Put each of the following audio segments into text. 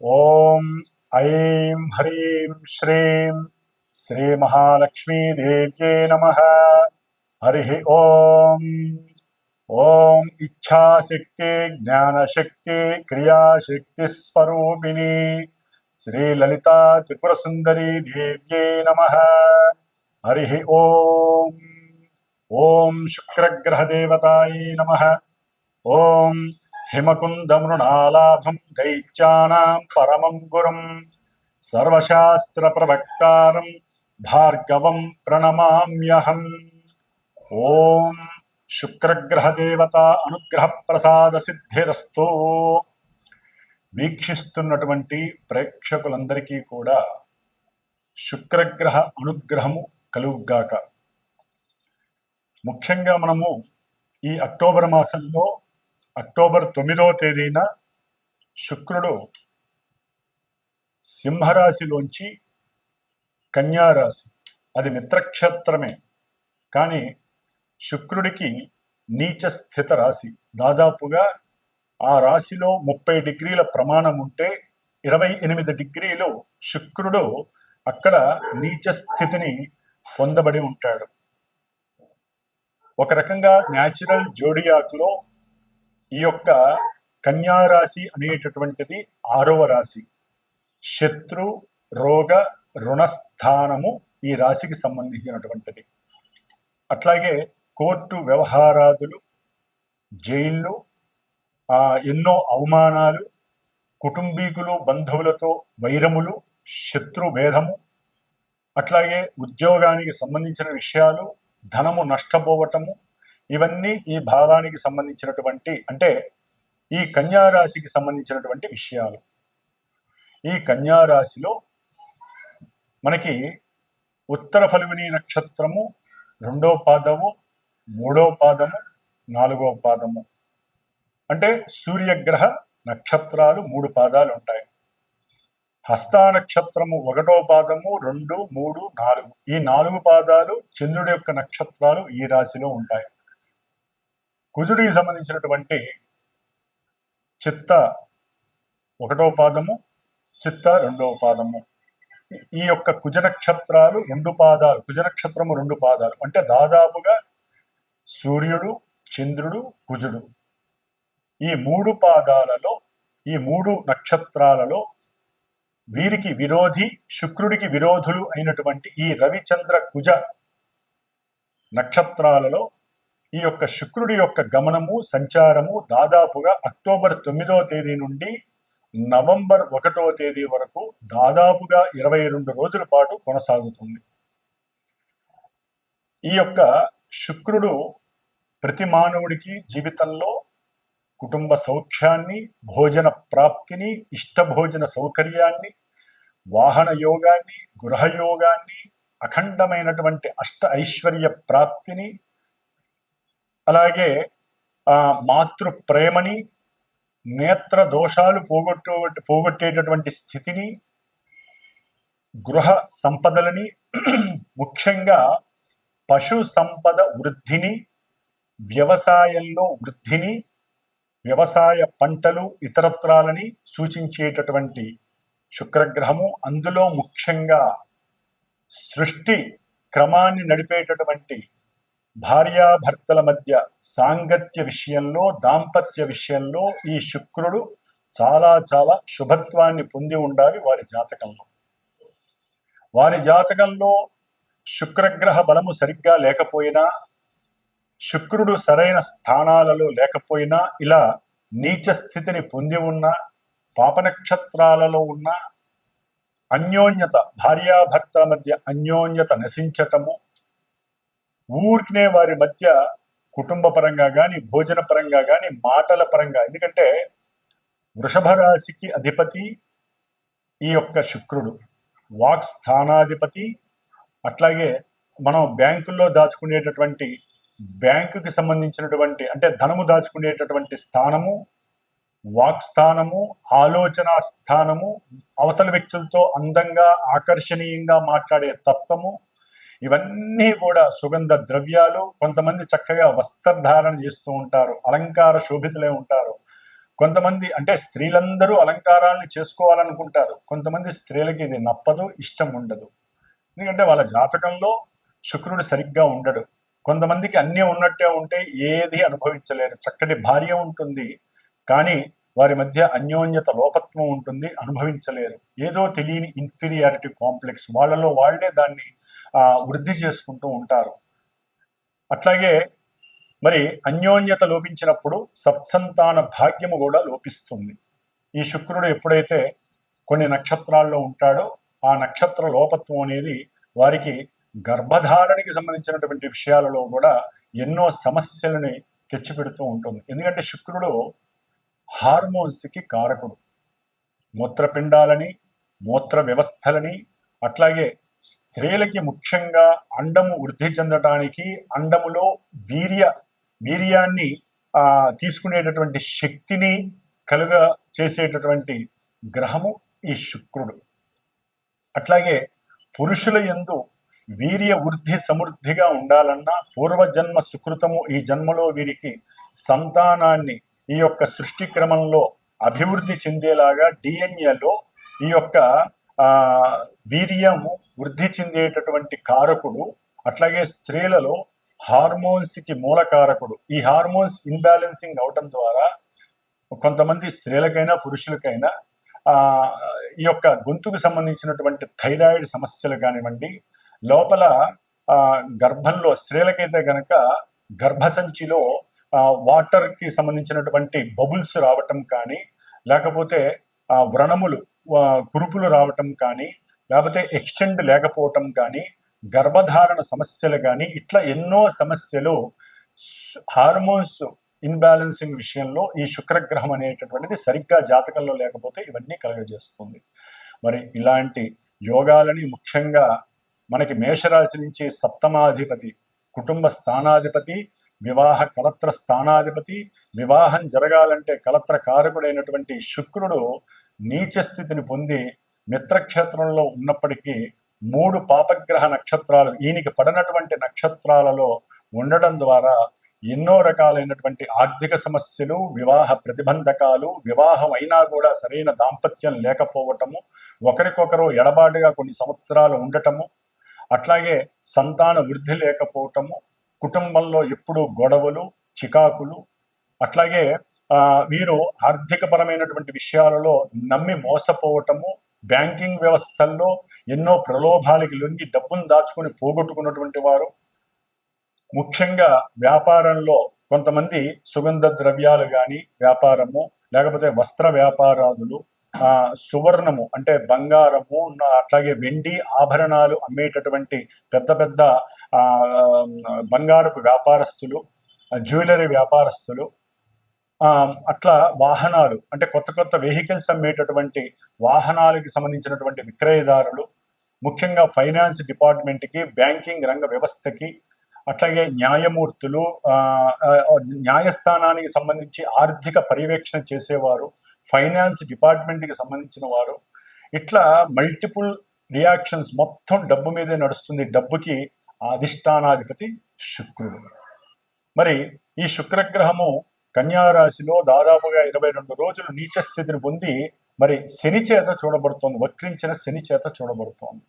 ఓం ఐం హ్రీం శ్రీం శ్రీ మహాలక్ష్మీదేవ్యే నమ హరి ఓం ఓం ఇచ్ఛాశక్తి జ్ఞానశక్తి క్రియాశక్తి స్వరూపిణి శ్రీ లలితా త్రిపుర సుందరీ దేవ్యే నమ హరి ఓం హిమకుందమృణాలాభం దైత్యానాం పరమం గురం సర్వశాస్త్ర ప్రవక్తారం భార్గవం ప్రణమామ్యహం. ఓం శుక్రగ్రహదేవత అనుగ్రహ ప్రసాద సిద్ధిరస్తో వీక్షిస్తున్నటువంటి ప్రేక్షకులందరికీ కూడా శుక్రగ్రహ అనుగ్రహము కలుగుగాక. ముఖ్యంగా మనము ఈ అక్టోబర్ మాసంలో అక్టోబర్ తొమ్మిదవ తేదీన శుక్రుడు సింహరాశిలోంచి కన్యారాశి. అది మిత్రక్షేత్రమే. కానీ శుక్రుడికి నీచ స్థిత రాశి దాదాపుగా ఆ రాశిలో ముప్పై డిగ్రీల ప్రమాణం ఉంటే ఇరవై ఎనిమిది డిగ్రీలు శుక్రుడు అక్కడ నీచ స్థితిని పొందబడి ఉంటాడు. ఒక రకంగా న్యాచురల్ జోడియాక్లో ఈ యొక్క కన్యా రాశి అనేటటువంటిది ఆరవ రాశి. శత్రు రోగ రుణస్థానము ఈ రాశికి సంబంధించినటువంటిది. అట్లాగే కోర్టు వ్యవహారాదులు జైళ్ళు ఎన్నో అవమానాలు కుటుంబీకులు బంధువులతో వైరములు శత్రు భేదము అట్లాగే ఉద్యోగానికి సంబంధించిన విషయాలు ధనము నష్టపోవటము ఇవన్నీ ఈ భావానికి సంబంధించినటువంటి అంటే ఈ కన్యా రాశికి సంబంధించినటువంటి విషయాలు. ఈ కన్యారాశిలో మనకి ఉత్తర ఫల్గుని నక్షత్రము రెండో పాదము మూడో పాదము నాలుగో పాదము. అంటే సూర్యగ్రహ నక్షత్రాలు మూడు పాదాలు ఉంటాయి. హస్తా నక్షత్రము ఒకటో పాదము రెండు మూడు నాలుగు. ఈ నాలుగు పాదాలు చంద్రుడి యొక్క నక్షత్రాలు ఈ రాశిలో ఉంటాయి. కుజుడికి సంబంధించినటువంటి చిత్త ఒకటో పాదము చిత్త రెండవ పాదము. ఈ యొక్క కుజ నక్షత్రాలు రెండు పాదాలు కుజ నక్షత్రము రెండు పాదాలు. అంటే దాదాపుగా సూర్యుడు చంద్రుడు కుజుడు. ఈ మూడు పాదాలలో ఈ మూడు నక్షత్రాలలో వీరికి విరోధి శుక్రుడికి విరోధులు అయినటువంటి ఈ రవిచంద్ర కుజ నక్షత్రాలలో ఈ యొక్క శుక్రుడి యొక్క గమనము సంచారము దాదాపుగా అక్టోబర్ తొమ్మిదవ తేదీ నుండి నవంబర్ ఒకటో తేదీ వరకు దాదాపుగా ఇరవై రెండు రోజుల పాటు కొనసాగుతుంది. ఈ యొక్క శుక్రుడు ప్రతి మానవుడికి జీవితంలో కుటుంబ సౌఖ్యాన్ని భోజన ప్రాప్తిని ఇష్టభోజన సౌకర్యాన్ని వాహన యోగాన్ని గృహయోగాన్ని అఖండమైనటువంటి అష్ట ఐశ్వర్య ప్రాప్తిని అలాగే ఆ మాతృ ప్రేమని నేత్ర దోషాలు పోగొట్టు పోగొట్టేటటువంటి స్థితిని గృహ సంపదలని ముఖ్యంగా పశు సంపద వృద్ధిని వ్యవసాయంలో వృద్ధిని వ్యవసాయ పంటలు ఇతరత్రాలని సూచించేటటువంటి శుక్రగ్రహము. అందులో ముఖ్యంగా సృష్టి క్రమాన్ని నడిపేటటువంటి భార్యాభర్తల మధ్య సాంగత్య విషయంలో దాంపత్య విషయంలో ఈ శుక్రుడు చాలా చాలా శుభత్వాన్ని పొంది ఉండాలి వారి జాతకంలో. వారి జాతకంలో శుక్రగ్రహ బలము సరిగ్గా లేకపోయినా శుక్రుడు సరైన స్థానాలలో లేకపోయినా ఇలా నీచ స్థితిని పొంది ఉన్న పాపనక్షత్రాలలో ఉన్న అన్యోన్యత భార్యాభర్తల మధ్య అన్యోన్యత నశించటము ఊరికినే వారి మధ్య కుటుంబ పరంగా కానీ భోజన పరంగా కానీ మాటల పరంగా ఎందుకంటే వృషభ రాశికి అధిపతి ఈ యొక్క శుక్రుడు. వాక్ స్థానాధిపతి. అట్లాగే మనం బ్యాంకుల్లో దాచుకునేటటువంటి బ్యాంకుకి సంబంధించినటువంటి అంటే ధనము దాచుకునేటటువంటి స్థానము వాక్ స్థానము ఆలోచన స్థానము అవతల వ్యక్తులతో అందంగా ఆకర్షణీయంగా మాట్లాడే తత్వము ఇవన్నీ కూడా సుగంధ ద్రవ్యాలు కొంతమంది చక్కగా వస్త్రధారణ చేస్తూ ఉంటారు అలంకార శోభితులే ఉంటారు. కొంతమంది అంటే స్త్రీలందరూ అలంకారాలను చేసుకోవాలనుకుంటారు. కొంతమంది స్త్రీలకి ఇది నప్పదు ఇష్టం ఉండదు. ఎందుకంటే వాళ్ళ జాతకంలో శుక్రుడు సరిగ్గా ఉండడు. కొంతమందికి అన్నీ ఉన్నట్టే ఉంటే ఏది అనుభవించలేరు. చక్కటి భార్య ఉంటుంది కానీ వారి మధ్య అన్యోన్యత లోపత్వం ఉంటుంది అనుభవించలేరు. ఏదో తెలియని ఇన్ఫీరియారిటీ కాంప్లెక్స్ వాళ్ళలో వాళ్ళే దాన్ని వృద్ధి చేసుకుంటూ ఉంటారు. అట్లాగే మరి అన్యోన్యత లోపించినప్పుడు సత్సంతాన భాగ్యము కూడా లోపిస్తుంది. ఈ శుక్రుడు ఎప్పుడైతే కొన్ని నక్షత్రాల్లో ఉంటాడో ఆ నక్షత్ర లోపత్వం అనేది వారికి గర్భధారణకి సంబంధించినటువంటి విషయాలలో కూడా ఎన్నో సమస్యలని తెచ్చిపెడుతూ ఉంటుంది. ఎందుకంటే శుక్రుడు హార్మోన్స్కి కారకుడు. మూత్రపిండాలని మూత్ర వ్యవస్థలని అట్లాగే స్త్రీలకి ముఖ్యంగా అండము వృద్ధి చెందటానికి అండములో వీర్య వీర్యాన్ని తీసుకునేటటువంటి శక్తిని కలుగ చేసేటటువంటి గ్రహము ఈ శుక్రుడు. అట్లాగే పురుషుల యందు వీర్య వృద్ధి సమృద్ధిగా ఉండాలన్నా పూర్వజన్మ సుకృతము ఈ జన్మలో వీరికి సంతానాన్ని ఈ యొక్క సృష్టి క్రమంలో అభివృద్ధి చెందేలాగా డిఎన్ఏలో ఈ యొక్క వీర్యము వృద్ధి చెందేటటువంటి కారకుడు అట్లాగే స్త్రీలలో హార్మోన్స్కి మూల కారకుడు. ఈ హార్మోన్స్ ఇన్బ్యాలెన్సింగ్ అవటం ద్వారా కొంతమంది స్త్రీలకైనా పురుషులకైనా ఆ, ఈ యొక్క గొంతుకు సంబంధించినటువంటి థైరాయిడ్ సమస్యలు కానివ్వండి లోపల ఆ, గర్భంలో స్త్రీలకైతే గనక గర్భసంచిలో ఆ, వాటర్కి సంబంధించినటువంటి బబుల్స్ రావటం కానీ లేకపోతే ఆ, వ్రణములు కురుపులు రావటం కానీ లేకపోతే ఎక్స్టెండ్ లేకపోవటం కానీ గర్భధారణ సమస్యలు కానీ ఇట్లా ఎన్నో సమస్యలు హార్మోన్స్ ఇన్బ్యాలెన్సింగ్ విషయంలో ఈ శుక్రగ్రహం అనేటటువంటిది సరిగ్గా జాతకంలో లేకపోతే ఇవన్నీ కలుగజేస్తుంది. మరి ఇలాంటి యోగాలని ముఖ్యంగా మనకి మేషరాశి నుంచి సప్తమాధిపతి కుటుంబ స్థానాధిపతి వివాహ కలత్ర స్థానాధిపతి వివాహం జరగాలంటే కలత్ర కారకుడైనటువంటి శుక్రుడు నీచ స్థితిని పొంది మిత్రక్షేత్రంలో ఉన్నప్పటికీ మూడు పాపగ్రహ నక్షత్రాలు ఈయనకి పడినటువంటి నక్షత్రాలలో ఉండడం ద్వారా ఎన్నో రకాలైనటువంటి ఆర్థిక సమస్యలు వివాహ ప్రతిబంధకాలు వివాహం అయినా కూడా సరైన దాంపత్యం లేకపోవటము ఒకరికొకరు ఎడబాటుగా కొన్ని సంవత్సరాలు ఉండటము అట్లాగే సంతాన వృద్ధి లేకపోవటము కుటుంబంలో ఎప్పుడూ గొడవలు చికాకులు అట్లాగే వీరు ఆర్థికపరమైనటువంటి విషయాలలో నమ్మి మోసపోవటము బ్యాంకింగ్ వ్యవస్థల్లో ఎన్నో ప్రలోభాలకి లొంగి డబ్బును దాచుకుని పోగొట్టుకున్నటువంటి వారు ముఖ్యంగా వ్యాపారంలో కొంతమంది సుగంధ ద్రవ్యాలు కానీ వ్యాపారము లేకపోతే వస్త్ర వ్యాపారాదులు ఆ, సువర్ణము అంటే బంగారము అట్లాగే వెండి ఆభరణాలు అమ్మేటటువంటి పెద్ద పెద్ద బంగారపు వ్యాపారస్తులు జ్యువెలరీ వ్యాపారస్తులు అట్లా వాహనాలు అంటే కొత్త కొత్త వెహికల్స్ అమ్మేటటువంటి వాహనాలకి సంబంధించినటువంటి విక్రయదారులు ముఖ్యంగా ఫైనాన్స్ డిపార్ట్మెంట్కి బ్యాంకింగ్ రంగ వ్యవస్థకి అట్లాగే న్యాయమూర్తులు ఆ, న్యాయస్థానానికి సంబంధించి ఆర్థిక పర్యవేక్షణ చేసేవారు ఫైనాన్స్ డిపార్ట్మెంట్కి సంబంధించిన వారు. ఇట్లా మల్టిపుల్ రియాక్షన్స్ మొత్తం డబ్బు మీదే నడుస్తుంది. డబ్బుకి అధిష్టానాధిపతి శుక్రుడు. మరి ఈ శుక్రగ్రహము కన్యారాశిలో దాదాపుగా ఇరవై రెండు రోజులు నీచ స్థితిని పొంది మరి శని చేత చూడబడుతోంది వక్రించిన శని చేత చూడబడుతోంది.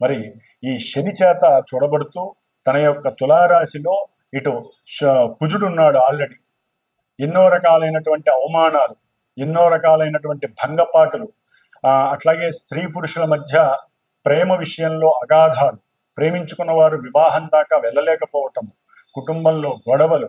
మరి ఈ శని చేత చూడబడుతూ తన యొక్క తులారాశిలో ఇటు కుజుడున్నాడు ఆల్రెడీ. ఎన్నో రకాలైనటువంటి అవమానాలు ఎన్నో రకాలైనటువంటి భంగపాటులు అట్లాగే స్త్రీ పురుషుల మధ్య ప్రేమ విషయంలో అగాధాలు ప్రేమించుకున్న వారు వివాహం దాకా వెళ్ళలేకపోవటం కుటుంబంలో గొడవలు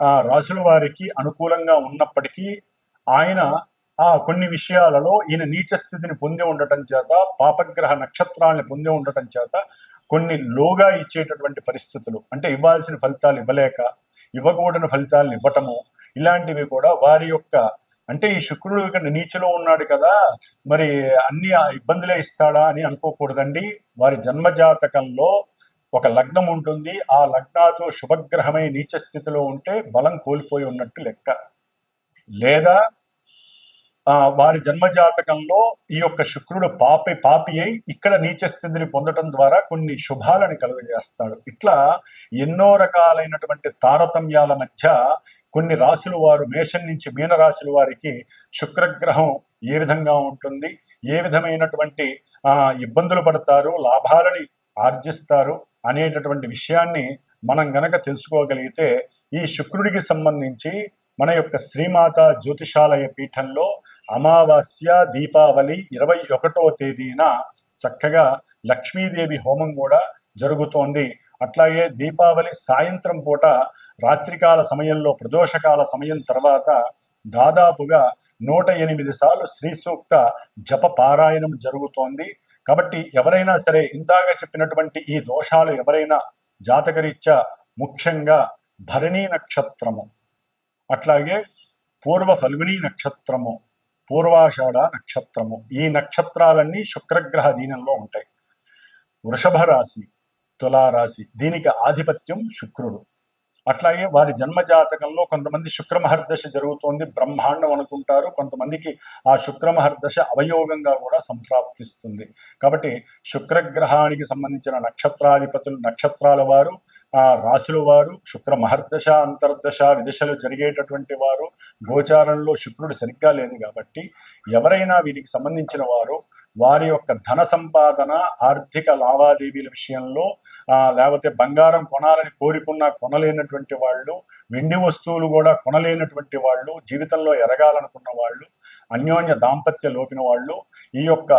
ఆ, రాజుల వారికి అనుకూలంగా ఉన్నప్పటికీ ఆయన ఆ కొన్ని విషయాలలో ఈయన నీచ స్థితిని పొంది ఉండటం చేత పాపగ్రహ నక్షత్రాలను పొంది ఉండటం చేత కొన్ని లోగా ఇచ్చేటటువంటి పరిస్థితులు అంటే ఇవ్వాల్సిన ఫలితాలు ఇవ్వలేక ఇవ్వకూడని ఫలితాలను ఇవ్వటము ఇలాంటివి కూడా వారి యొక్క అంటే ఈ శుక్రుడు ఇక్కడ నీచలో ఉన్నాడు కదా మరి అన్ని ఇబ్బందులే ఇస్తాడా అని అనుకోకూడదండి. వారి జన్మజాతకంలో ఒక లగ్నం ఉంటుంది. ఆ లగ్నాతో శుభగ్రహమై నీచ స్థితిలో ఉంటే బలం కోల్పోయి ఉన్నట్టు లెక్క. లేదా ఆ, వారి జన్మజాతకంలో ఈ యొక్క శుక్రుడు పాపి పాపి అయి ఇక్కడ నీచ స్థితిని పొందటం ద్వారా కొన్ని శుభాలని కలుగజేస్తాడు. ఇట్లా ఎన్నో రకాలైనటువంటి తారతమ్యాల మధ్య కొన్ని రాశుల వారు మేషం నుంచి మీన రాశుల వారికి శుక్రగ్రహం ఏ విధంగా ఉంటుంది ఏ విధమైనటువంటి ఆ, ఇబ్బందులు పడతారు లాభాలని ఆర్జిస్తారు అనేటటువంటి విషయాన్ని మనం గనక తెలుసుకోగలిగితే ఈ శుక్రుడికి సంబంధించి మన యొక్క శ్రీమాత జ్యోతిషాలయ పీఠంలో అమావాస్య దీపావళి ఇరవై ఒకటో తేదీన చక్కగా లక్ష్మీదేవి హోమం కూడా జరుగుతోంది. అట్లాగే దీపావళి సాయంత్రం పూట రాత్రికాల సమయంలో ప్రదోషకాల సమయం తర్వాత దాదాపుగా నూట ఎనిమిది సార్లు శ్రీ సూక్త జప పారాయణం జరుగుతోంది. కాబట్టి ఎవరైనా సరే ఇందాక చెప్పినటువంటి ఈ దోషాలు ఎవరైనా జాతకరీత్యా ముఖ్యంగా భరణీ నక్షత్రము అట్లాగే పూర్వ ఫల్గుని నక్షత్రము పూర్వాషాఢ నక్షత్రము ఈ నక్షత్రాలన్నీ శుక్రగ్రహ దీనంలో ఉంటాయి. వృషభ రాశి తులారాశి దీనికి ఆధిపత్యం శుక్రుడు. అట్లాగే వారి జన్మ జాతకంలో కొంతమంది శుక్రమహర్దశ జరుగుతోంది బ్రహ్మాండం అనుకుంటారు. కొంతమందికి ఆ శుక్రమహర్దశ అవయోగంగా కూడా సంప్రాప్తిస్తుంది. కాబట్టి శుక్రగ్రహానికి సంబంధించిన నక్షత్రాధిపతులు నక్షత్రాల వారు ఆ రాశుల వారు శుక్ర మహర్దశ అంతర్దశ విదశలు జరిగేటటువంటి వారు గోచారంలో శుక్రుడు సరిగ్గా లేదు కాబట్టి ఎవరైనా వీరికి సంబంధించిన వారు వారి యొక్క ధన సంపాదన ఆర్థిక లావాదేవీల విషయంలో లేకపోతే బంగారం కొనాలని కోరుకున్నా కొనలేనటువంటి వాళ్ళు వెండి వస్తువులు కూడా కొనలేనటువంటి వాళ్ళు జీవితంలో ఎరగాలనుకున్న వాళ్ళు అన్యోన్య దాంపత్య లోపిన వాళ్ళు ఈ యొక్క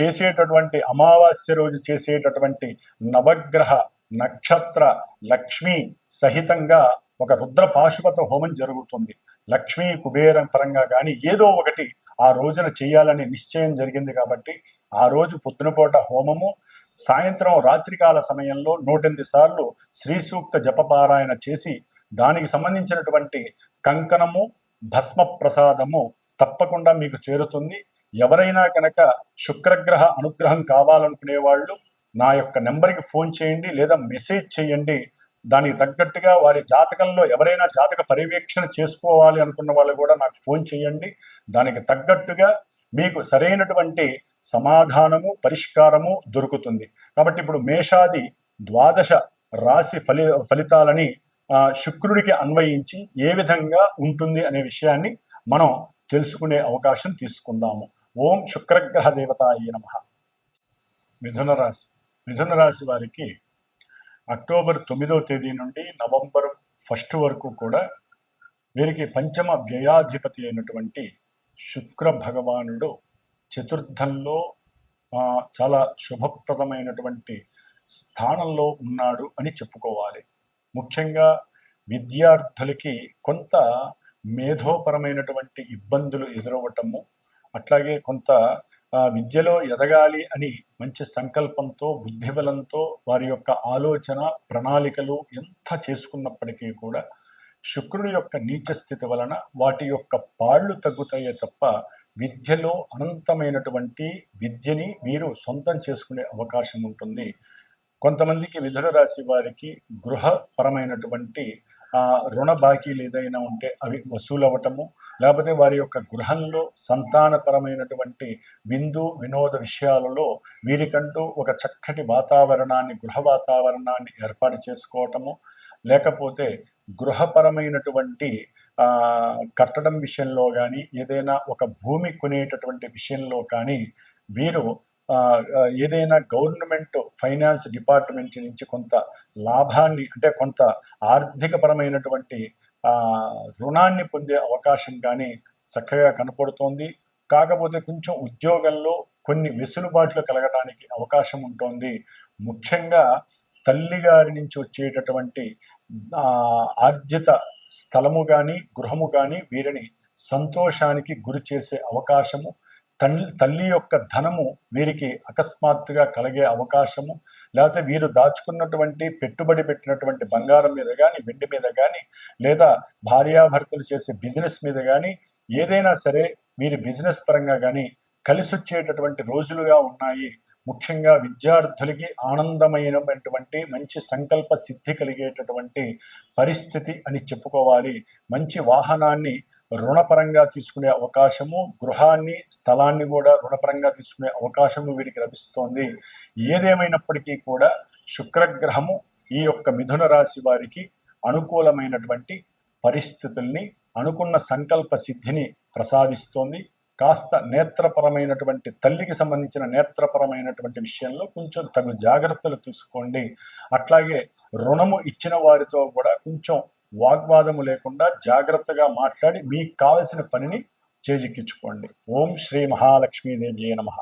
చేసేటటువంటి అమావాస్య రోజు చేసేటటువంటి నవగ్రహ నక్షత్ర లక్ష్మి సహితంగా ఒక రుద్ర పాశుపత హోమం జరుగుతుంది. లక్ష్మీ కుబేరం పరంగా కానీ ఏదో ఒకటి ఆ రోజున చేయాలనే నిశ్చయం జరిగింది కాబట్టి ఆ రోజు పొద్దునపూట హోమము సాయంత్రం రాత్రికాల సమయంలో నూటెనిమిది సార్లు శ్రీ సూక్త జపపారాయణ చేసి దానికి సంబంధించినటువంటి కంకణము భస్మ ప్రసాదము తప్పకుండా మీకు చేరుతుంది. ఎవరైనా కనుక శుక్రగ్రహ అనుగ్రహం కావాలనుకునే వాళ్ళు నా యొక్క నెంబర్కి ఫోన్ చేయండి లేదా మెసేజ్ చేయండి. దానికి తగ్గట్టుగా వారి జాతకంలో ఎవరైనా జాతక పర్యవేక్షణ చేసుకోవాలి అనుకున్న వాళ్ళు కూడా నాకు ఫోన్ చేయండి. దానికి తగ్గట్టుగా మీకు సరైనటువంటి సమాధానము పరిష్కారము దొరుకుతుంది. కాబట్టి ఇప్పుడు మేషాది ద్వాదశ రాశి ఫలి ఫలితాలని శుక్రుడికి అన్వయించి ఏ విధంగా ఉంటుంది అనే విషయాన్ని మనం తెలుసుకునే అవకాశం తీసుకుందాము. ఓం శుక్రగ్రహ దేవతాయ నమ. మిథున రాశి. మిథున రాశి వారికి అక్టోబర్ తొమ్మిదవ తేదీ నుండి నవంబర్ ఫస్ట్ వరకు కూడా వీరికి పంచమ వ్యయాధిపతి అయినటువంటి శుక్ర భగవానుడు చతుర్థంలో చాలా శుభప్రదమైనటువంటి స్థానంలో ఉన్నాడు అని చెప్పుకోవాలి. ముఖ్యంగా విద్యార్థులకి కొంత మేధోపరమైనటువంటి ఇబ్బందులు ఎదురవ్వటము అట్లాగే కొంత విద్యలో ఎదగాలి అని మంచి సంకల్పంతో బుద్ధిబలంతో వారి యొక్క ఆలోచన ప్రణాళికలు ఎంత చేసుకున్నప్పటికీ కూడా శుక్రుడి యొక్క నీచ స్థితి వలన వాటి యొక్క పాళ్ళు తగ్గుతాయే తప్ప విద్యలో అనంతమైనటువంటి విద్యని మీరు సొంతం చేసుకునే అవకాశం ఉంటుంది. కొంతమందికి విధుల రాశి వారికి గృహపరమైనటువంటి రుణ బాకీలు ఏదైనా ఉంటే అవి వసూలు అవ్వటము లేకపోతే వారి యొక్క గృహంలో సంతానపరమైనటువంటి విందు వినోద విషయాలలో వీరికంటూ ఒక చక్కటి వాతావరణాన్ని గృహ వాతావరణాన్ని ఏర్పాటు చేసుకోవటము లేకపోతే గృహపరమైనటువంటి కట్టడం విషయంలో కానీ ఏదైనా ఒక భూమి కొనేటటువంటి విషయంలో కానీ వీరు ఏదైనా గవర్నమెంట్ ఫైనాన్స్ డిపార్ట్మెంట్ నుంచి కొంత లాభాన్ని అంటే కొంత ఆర్థికపరమైనటువంటి రుణాన్ని పొందే అవకాశం కానీ చక్కగా కనపడుతోంది. కాకపోతే కొంచెం ఉద్యోగంలో కొన్ని వెసులుబాట్లు కలగడానికి అవకాశం ఉంటుంది. ముఖ్యంగా తల్లిగారి నుంచి వచ్చేటటువంటి ఆర్జిత స్థలము కానీ గృహము కానీ వీరిని సంతోషానికి గురి చేసే అవకాశము తల్లి తల్లి యొక్క ధనము వీరికి అకస్మాత్తుగా కలిగే అవకాశము లేకపోతే వీరు దాచుకున్నటువంటి పెట్టుబడి పెట్టినటువంటి బంగారం మీద కానీ వెండి మీద కానీ లేదా భార్యాభర్తలు చేసే బిజినెస్ మీద కానీ ఏదైనా సరే వీరి బిజినెస్ పరంగా కానీ కలిసి వచ్చేటటువంటి రోజులుగా ఉన్నాయి. ముఖ్యంగా విద్యార్థులకి ఆనందమైనటువంటి మంచి సంకల్ప సిద్ధి కలిగేటటువంటి పరిస్థితి అని చెప్పుకోవాలి. మంచి వాహనాన్ని రుణపరంగా తీసుకునే అవకాశము గృహాన్ని స్థలాన్ని కూడా రుణపరంగా తీసుకునే అవకాశము వీరికి లభిస్తోంది. ఏదేమైనప్పటికీ కూడా శుక్రగ్రహము ఈ యొక్క మిథున రాశి వారికి అనుకూలమైనటువంటి పరిస్థితుల్ని అనుకున్న సంకల్ప సిద్ధిని ప్రసాదిస్తోంది. కాస్త నేత్రపరమైనటువంటి తల్లికి సంబంధించిన నేత్రపరమైనటువంటి విషయంలో కొంచెం తగు జాగ్రత్తలు తీసుకోండి. అట్లాగే రుణము ఇచ్చిన వారితో కూడా కొంచెం వాగ్వాదము లేకుండా జాగ్రత్తగా మాట్లాడి మీకు కావలసిన పనిని చేజిక్కించుకోండి. ఓం శ్రీ మహాలక్ష్మీదేవి నమః.